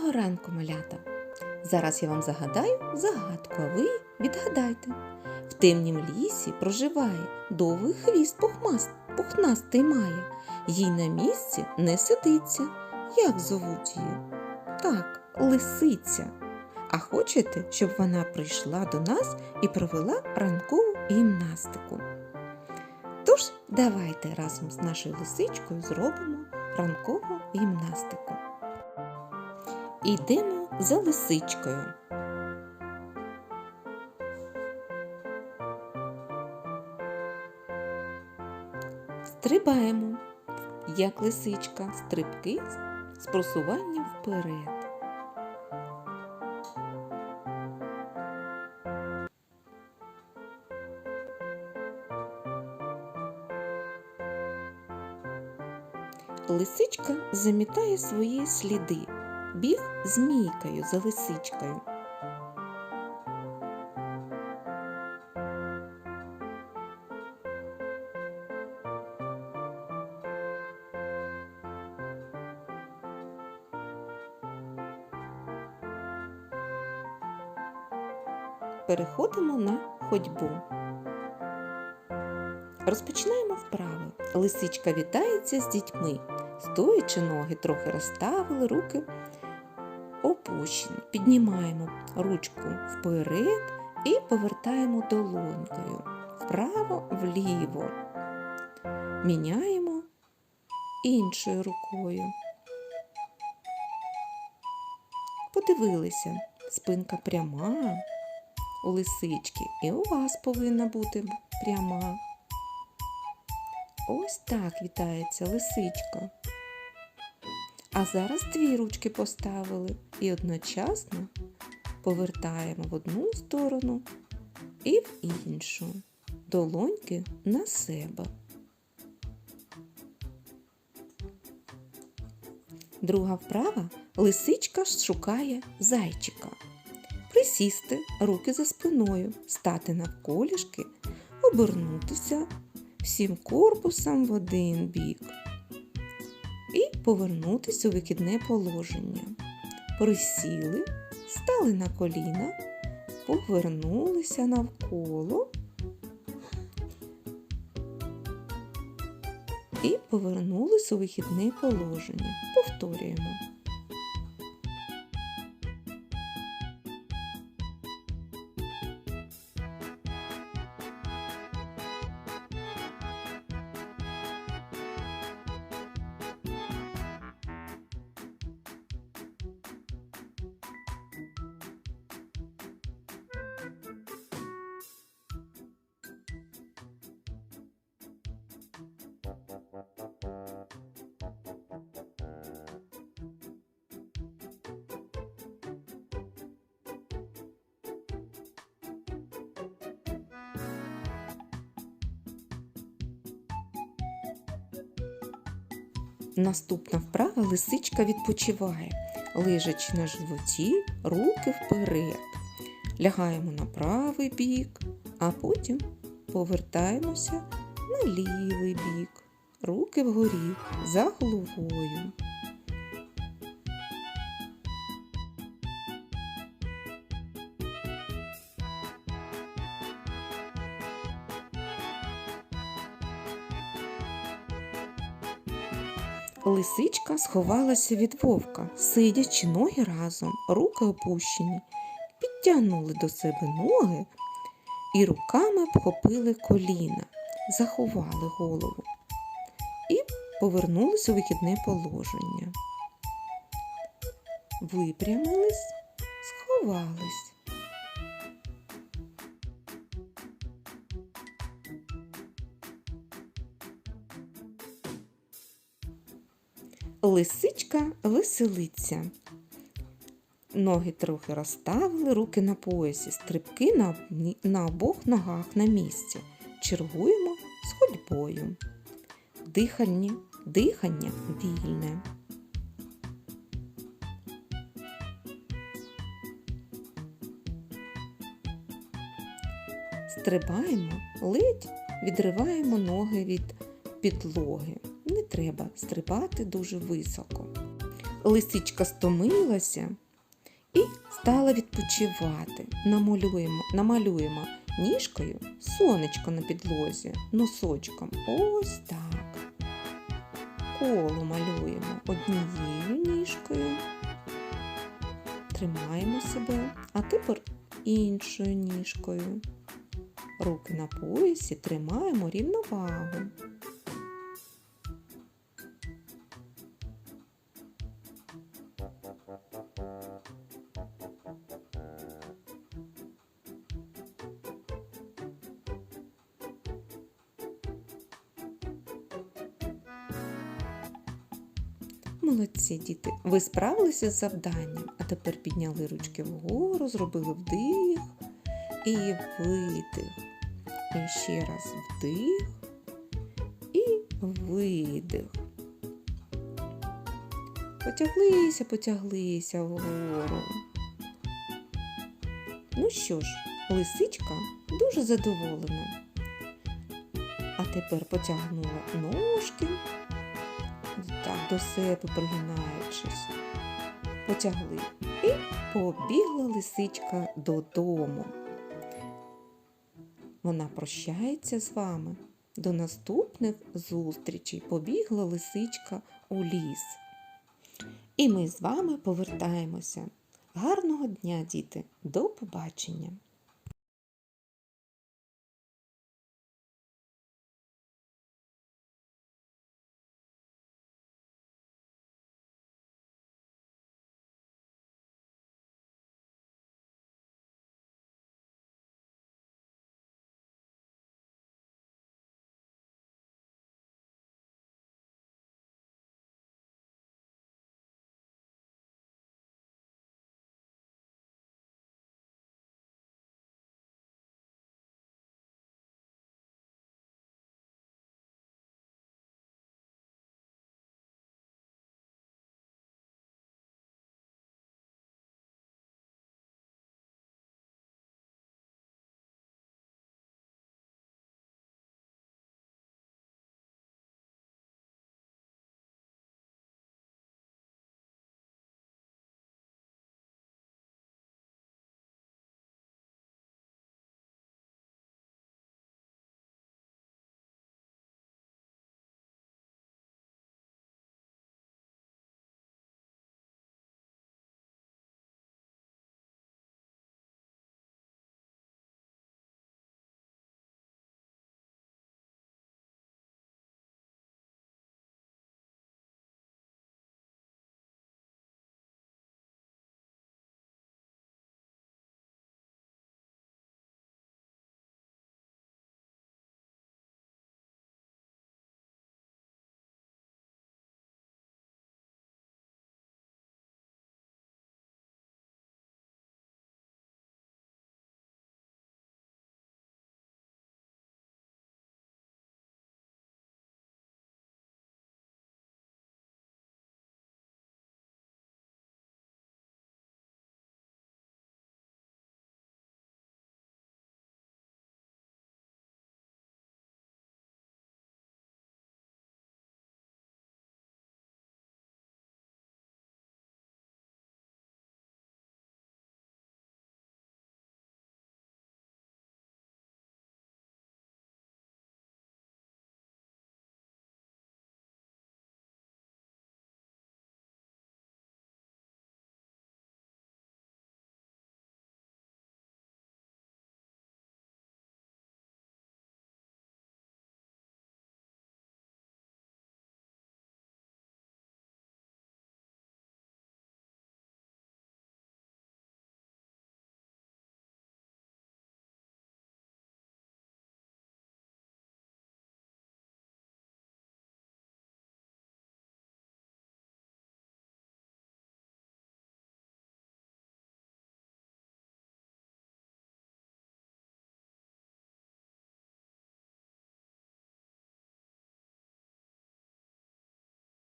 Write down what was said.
Доброго ранку, малята! Зараз я вам загадаю загадку, а ви відгадайте. В темнім лісі проживає довгий хвіст пухнастий має. Їй на місці не сидиться. Як зовуть її? Так, лисиця. А хочете, щоб вона прийшла до нас і провела ранкову гімнастику? Тож, давайте разом з нашою лисичкою зробимо ранкову гімнастику. Йдемо за лисичкою. Стрибаємо, як лисичка, стрибки з просуванням вперед. Лисичка замітає свої сліди, біг змійкою за лисичкою. Переходимо на ходьбу. Розпочинаємо вправи. Лисичка вітається з дітьми. Стоячи ноги трохи розставили, руки опущені. Піднімаємо ручку вперед і повертаємо долонькою вправо вліво. Міняємо іншою рукою. Подивилися, спинка пряма у лисички, і у вас повинна бути пряма. Ось так вітається лисичка. А зараз дві ручки поставили і одночасно повертаємо в одну сторону і в іншу. Долоньки на себе. Друга вправа лисичка шукає зайчика. Присісти, руки за спиною, стати навколішки, обернутися всім корпусом в один бік і повернутися у вихідне положення. Присіли, стали на коліна, повернулися навколо і повернулися у вихідне положення. Повторюємо. Наступна вправа лисичка відпочиває, лежачи на животі, руки вперед. Лягаємо на правий бік, а потім повертаємося на лівий бік. Руки вгорі за головою. Лисичка сховалася від вовка, сидячи ноги разом, руки опущені, підтягнули до себе ноги і руками обхопили коліна, заховали голову і повернулися у вихідне положення. Випрямились, сховались. Лисичка веселиться. Ноги трохи розставили, руки на поясі, стрибки на, на обох ногах на місці. Чергуємо з ходьбою. Дихання, дихання вільне. Стрибаємо, ледь відриваємо ноги від підлоги. Треба стрибати дуже високо. лисичка стомилася і стала відпочивати. Намалюємо, намалюємо ніжкою сонечко на підлозі, носочком. Ось так. Коло малюємо однією ніжкою. Тримаємо себе, а тепер іншою ніжкою. Руки на поясі тримаємо рівновагу. Молодці, діти, ви справилися з завданням, а тепер підняли ручки вгору, зробили вдих і видих. І ще раз вдих і видих. Потяглися, потяглися вгору. Ну що ж, лисичка дуже задоволена. А тепер потягнула ножки так до себе пригинаючись. Потягли і побігла лисичка додому. Вона прощається з вами. До наступних зустрічей побігла лисичка у ліс. І ми з вами повертаємося. Гарного дня, діти! До побачення!